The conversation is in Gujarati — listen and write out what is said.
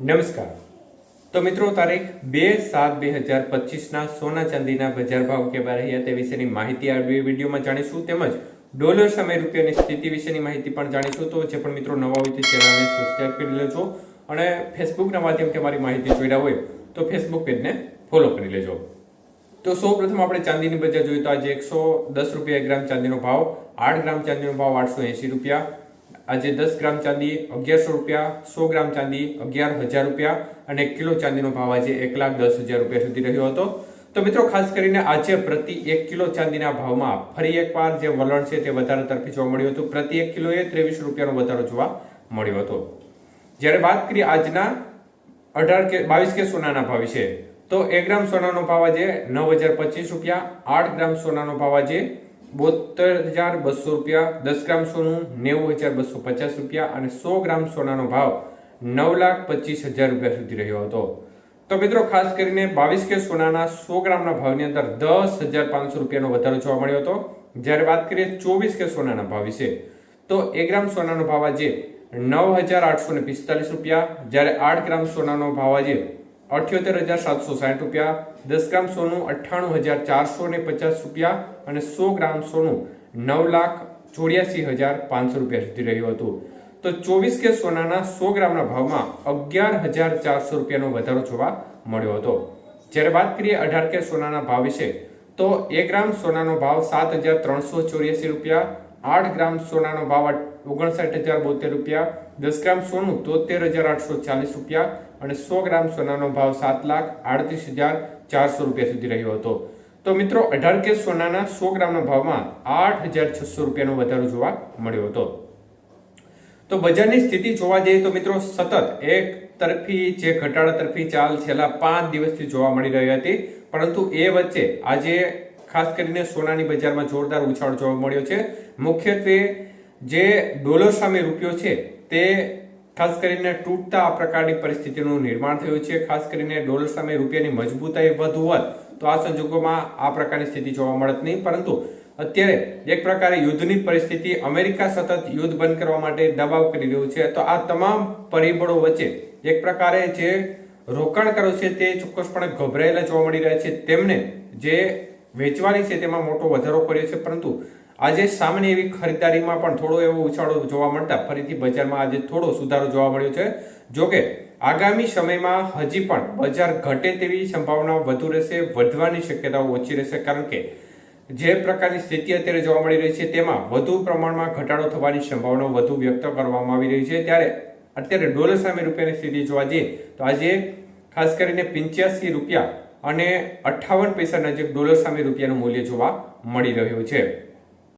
નમસ્કાર. તો મિત્રો, તારીખ બે સાત બે હજાર પચીસના સોના ચાંદીના બજાર ભાવ કેવા રહ્યા તે વિશેની માહિતી આ વિડીયોમાં જાણીશું. તેમજ ડોલર સામે રૂપિયાની સ્થિતિ વિશેની માહિતી પણ જાણીશું. તો જે પણ મિત્રો નવા હોય તે ચેનલને સબસ્ક્રાઈબ કરી લેજો અને ફેસબુકના માધ્યમથી અમારી માહિતી જોઈ હોય તો ફેસબુક પેજને ફોલો કરી લેજો. તો સૌ પ્રથમ આપણે ચાંદીની બજાર જોઈએ તો આજે એકસો દસ રૂપિયા એક ગ્રામ ચાંદીનો ભાવ, આઠ ગ્રામ ચાંદીનો ભાવ આઠસો એંશી રૂપિયા આજે દસ ગ્રામ ચાંદી, અગિયારસો રૂપિયા, સો ગ્રામ ચાંદી, અગિયાર હજાર રૂપિયા અને કિલો ચાંદીનો ભાવ આજે એક લાખ દસ હજાર રૂપિયા સુધી રહ્યો હતો. તો મિત્રો, ખાસ કરીને આજે પ્રતિ એક કિલો ચાંદીના ભાવમાં ફરી એકવાર જે વલણ છે તે વધારે તરફી જોવા મળ્યું હતું. પ્રતિ એક કિલોએ ત્રેવીસ રૂપિયાનો વધારો જોવા મળ્યો હતો. જ્યારે વાત કરીએ આજના અઢાર કે બાવીસ કે સોનાના ભાવ વિશે, તો એક ગ્રામ સોનાનો ભાવ આજે નવ હજાર પચીસ રૂપિયા, આઠ ગ્રામ સોનાનો ભાવ આજે બોતેર હજાર બસો રૂપિયા, દસ ગ્રામ સોનું, નેવું હજાર બસો પચાસ રૂપિયા અને સો ગ્રામ સોનાનો ભાવ નવ લાખ પચીસ હજાર રૂપિયા સુધી રહ્યો હતો. તો મિત્રો, ખાસ કરીને બાવીસ કે સોનાના સો ગ્રામના ભાવની અંદર દસ હજાર પાંચસો રૂપિયાનો વધારો જોવા મળ્યો હતો. જ્યારે વાત કરીએ ચોવીસ કે સોનાના ભાવ વિશે, તો એક ગ્રામ સોનાનો ભાવ આજે નવ હજાર આઠસો ને પિસ્તાલીસ રૂપિયા, જ્યારે આઠ ગ્રામ સોનાનો ભાવ આજે અઠ્યોતેર હજાર સાતસો સાઠ રૂપિયા, દસ ગ્રામ સોનું અઠ્ઠાણું હજાર ચારસો ને પચાસ રૂપિયા અને સો ગ્રામ સોનું નવ લાખ ચોર્યાસી હજાર પાંચસો રૂપિયા સુધી રહ્યું હતું. તો ચોવીસ કે સોનાના સો ગ્રામના ભાવમાં અગિયાર હજાર ચારસો રૂપિયાનો વધારો જોવા મળ્યો હતો. જ્યારે વાત કરીએ અઢાર કે સોનાના ભાવ વિશે, તો એક ગ્રામ સોનાનો ભાવ સાત હજાર ત્રણસો ચોર્યાસી રૂપિયા, આઠ ગ્રામ સોનાનો ભાવ ઓગણસાઠ હજાર બોતેર રૂપિયા, દસ ગ્રામ સોનું તોતેર હજાર આઠસો ચાલીસ રૂપિયા અને સો ગ્રામ સોનાનો ભાવ સાત લાખ આડત્રીસ હજાર ચારસો રૂપિયા સુધી રહ્યો હતો. તો મિત્રો, અઢાર કે સોનાના સો ગ્રામના ભાવમાં આઠ હજાર છસો રૂપિયાનો વધારો જોવા મળ્યો હતો. તો બજારની સ્થિતિ જોવા જઈએ તો મિત્રો, સતત એક તરફી જે ઘટાડા તરફી ચાલ છેલ્લા પાંચ દિવસથી જોવા મળી રહી હતી. પરંતુ એ વચ્ચે આજે ખાસ કરીને સોનાની બજારમાં જોરદાર ઉછાળ જોવા મળ્યો છે. મુખ્યત્વે જે ડોલર સામે રૂપિયો છે તે ખાસ કરીને તૂટતા આ પ્રકારની પરિસ્થિતિનું નિર્માણ થયું છે. ખાસ કરીને ડોલર સામે રૂપિયાની મજબૂતાઈ વધુ હોત તો આ સંજોગોમાં આ પ્રકારની સ્થિતિ જોવા મળત નહીં. પરંતુ અત્યારે એક પ્રકારે યુદ્ધની પરિસ્થિતિ, અમેરિકા સતત યુદ્ધ બંધ કરવા માટે દબાવ કરી રહ્યું છે. તો આ તમામ પરિબળો વચ્ચે એક પ્રકારે જે રોકાણકારો છે તે ચોક્કસપણે ગભરાયેલા જોવા મળી રહ્યા છે. તેમને જે વેચવાની છે તેમાં મોટો વધારો કર્યો છે. પરંતુ આજે સામાન્ય એવી ખરીદારીમાં પણ થોડો એવો ઉછાળો જોવા મળતા ફરીથી બજારમાં આજે થોડો સુધારો જોવા મળ્યો છે. જોકે, આગામી સમયમાં હજી પણ બજાર ઘટે તેવી સંભાવના વધુ રહેશે, વધવાની શક્યતાઓ ઓછી રહેશે, કારણ કે જે પ્રકારની સ્થિતિ અત્યારે જોવા મળી રહી છે તેમાં વધુ પ્રમાણમાં ઘટાડો થવાની સંભાવના વધુ વ્યક્ત કરવામાં આવી રહી છે. ત્યારે અત્યારે ડોલર સામે રૂપિયાની સ્થિતિ જોવા જઈએ, તો આજે ખાસ કરીને પંચ્યાસી રૂપિયા અને અઠ્ઠાવન પૈસા નજીક ડોલર સામે રૂપિયાનું મૂલ્ય જોવા મળી રહ્યું છે.